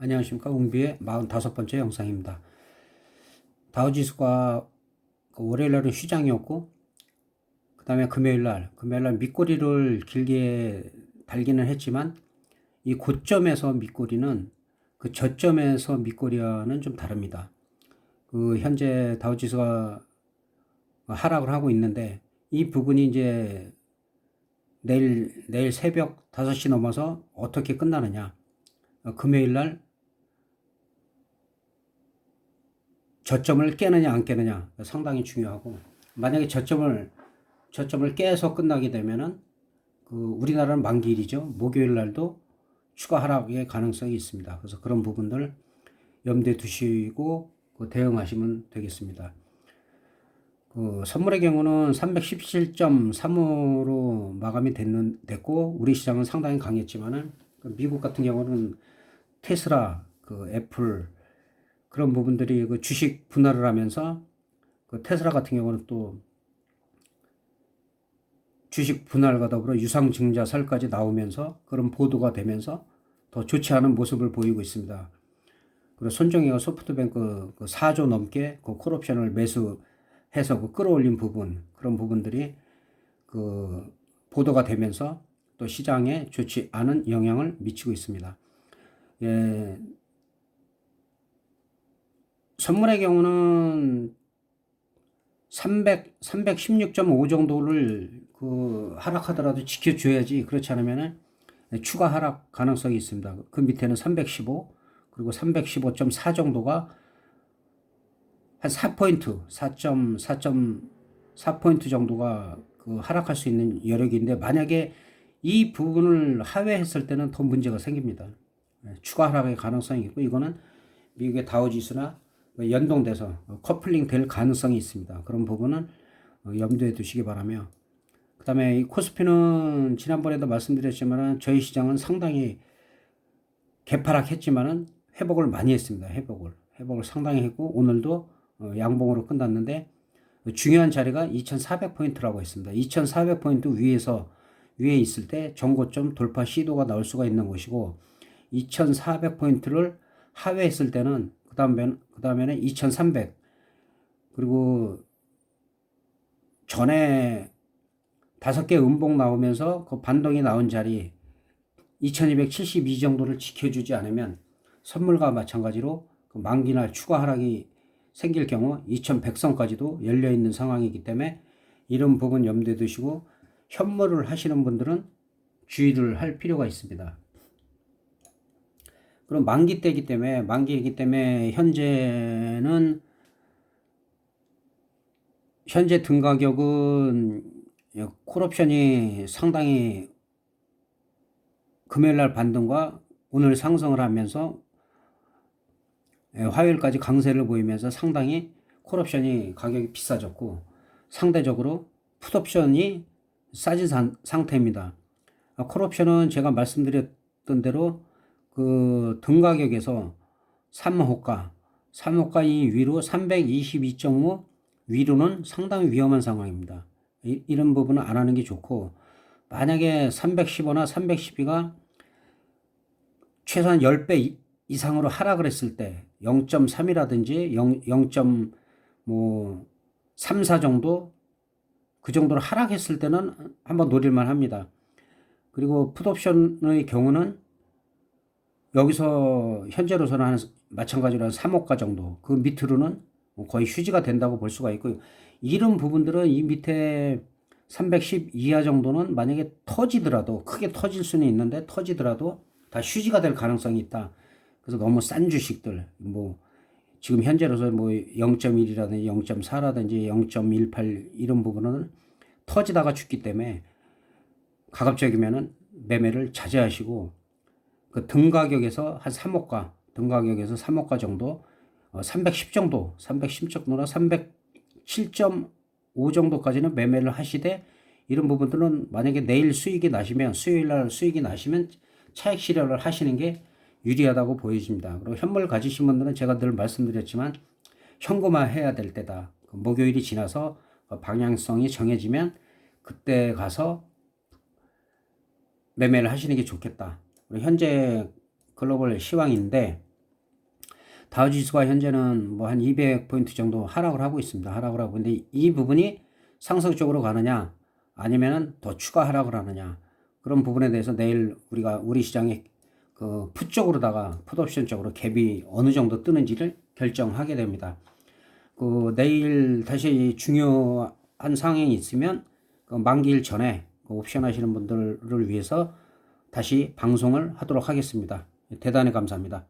안녕하십니까 웅비의 45번째 영상입니다. 다우지수가 그 월요일 날은 휴장이었고 그 다음에 금요일 날 금요일 날 밑꼬리를 길게 달기는 했지만 이 고점에서 밑꼬리는 그 저점에서 밑꼬리와는 좀 다릅니다. 그 현재 다우지수가 하락을 하고 있는데 이 부분이 이제 내일 내일 새벽 5시 넘어서 어떻게 끝나느냐 어, 금요일 날 저점을 깨느냐 안 깨느냐 상당히 중요하고 만약에 저점을 저점을 깨서 끝나게 되면은 그 우리나라는 만기일이죠 목요일 날도 추가 하락의 가능성이 있습니다. 그래서 그런 부분들 염두에 두시고 그 대응하시면 되겠습니다. 그 선물의 경우는 317.35로 마감이 됐는, 됐고 우리 시장은 상당히 강했지만은 그 미국 같은 경우는 테슬라, 그 애플 그런 부분들이 그 주식 분할을 하면서 그 테슬라 같은 경우는 또 주식 분할과 더불어 유상증자설까지 나오면서 그런 보도가 되면서 더 좋지 않은 모습을 보이고 있습니다. 그리고 손정희가 소프트뱅크 그 4조 넘게 그 콜옵션을 매수해서 그 끌어올린 부분 그런 부분들이 그 보도가 되면서 또 시장에 좋지 않은 영향을 미치고 있습니다. 예, 선물의 경우는 300, 316.5 정도를 그 하락하더라도 지켜줘야지 그렇지 않으면 추가 하락 가능성이 있습니다. 그 밑에는 315 그리고 315.4 정도가 한 4포인트, 4.4.4포인트 정도가 그 하락할 수 있는 여력인데 만약에 이 부분을 하회했을 때는 더 문제가 생깁니다. 추가 하락의 가능성이 있고 이거는 미국의 다우지수나 연동돼서 커플링 될 가능성이 있습니다. 그런 부분은 염두에 두시기 바라며 그 다음에 이 코스피는 지난번에도 말씀드렸지만 저희 시장은 상당히 개파락했지만은 회복을 많이 했습니다. 회복을 회복을 상당히 했고 오늘도 양봉으로 끝났는데 중요한 자리가 2,400포인트라고 했습니다. 2,400포인트 위에서 위에 있을 때 전고점 돌파 시도가 나올 수가 있는 곳이고 2,400포인트를 하회했을 때는 그다음에 그다음에는 2,300 그리고 전에 다섯 개 음봉 나오면서 그 반동이 나온 자리 2272 정도를 지켜주지 않으면 선물과 마찬가지로 그 만기날 추가 하락이 생길 경우 2100선까지도 열려 있는 상황이기 때문에 이런 부분 염두에 두시고 현물을 하시는 분들은 주의를 할 필요가 있습니다. 그럼 만기 때이기 때문에 만기이기 때문에 현재는 현재 등 가격은 콜옵션이 상당히 금요일 날 반등과 오늘 상승을 하면서 화요일까지 강세를 보이면서 상당히 콜옵션이 가격이 비싸졌고 상대적으로 풋옵션이 싸진 상태입니다. 콜옵션은 제가 말씀드렸던 대로 그 등가격에서 3호가, 3호가 이 위로 322.5 위로는 상당히 위험한 상황입니다. 이, 이런 부분은 안 하는 게 좋고 만약에 315나 312가 최소한 10배 이상으로 하락을 했을 때 0.3이라든지 0, 0. 뭐 3, 4 정도 그 정도로 하락했을 때는 한번 노릴만 합니다. 그리고 풋옵션의 경우는 여기서 현재로서는 한 마찬가지로 한 3호가 정도 그 밑으로는 뭐 거의 휴지가 된다고 볼 수가 있고요. 이런 부분들은 이 밑에 310 이하 정도는 만약에 터지더라도 크게 터질 수는 있는데 터지더라도 다 휴지가 될 가능성이 있다. 그래서 너무 싼 주식들 뭐 지금 현재로서 뭐 0.1이라든지 0.4라든지 0.18 이런 부분은 터지다가 죽기 때문에 가급적이면은 매매를 자제하시고 그 등 가격에서 한 3호가, 등 가격에서 3호가 정도, 어, 310 정도, 310 정도나 307.5 정도까지는 매매를 하시되 이런 부분들은 만약에 내일 수익이 나시면 수요일 날 수익이 나시면 차익 실현을 하시는 게 유리하다고 보여집니다. 그리고 현물 가지신 분들은 제가 늘 말씀드렸지만 현금화 해야 될 때다. 그 목요일이 지나서 그 방향성이 정해지면 그때 가서 매매를 하시는 게 좋겠다. 현재 글로벌 시황인데 다우지수가 현재는 뭐 한 200포인트 정도 하락을 하고 있습니다. 하락을 하고 근데 이 부분이 상승 쪽으로 가느냐 아니면은 더 추가 하락을 하느냐 그런 부분에 대해서 내일 우리가 우리 시장의 그풋 쪽으로다가 풋옵션 쪽으로 갭이 어느 정도 뜨는지를 결정하게 됩니다. 그 내일 다시 중요한 상황이 있으면 그 만기일 전에 그 옵션 하시는 분들을 위해서 다시 방송을 하도록 하겠습니다. 대단히 감사합니다.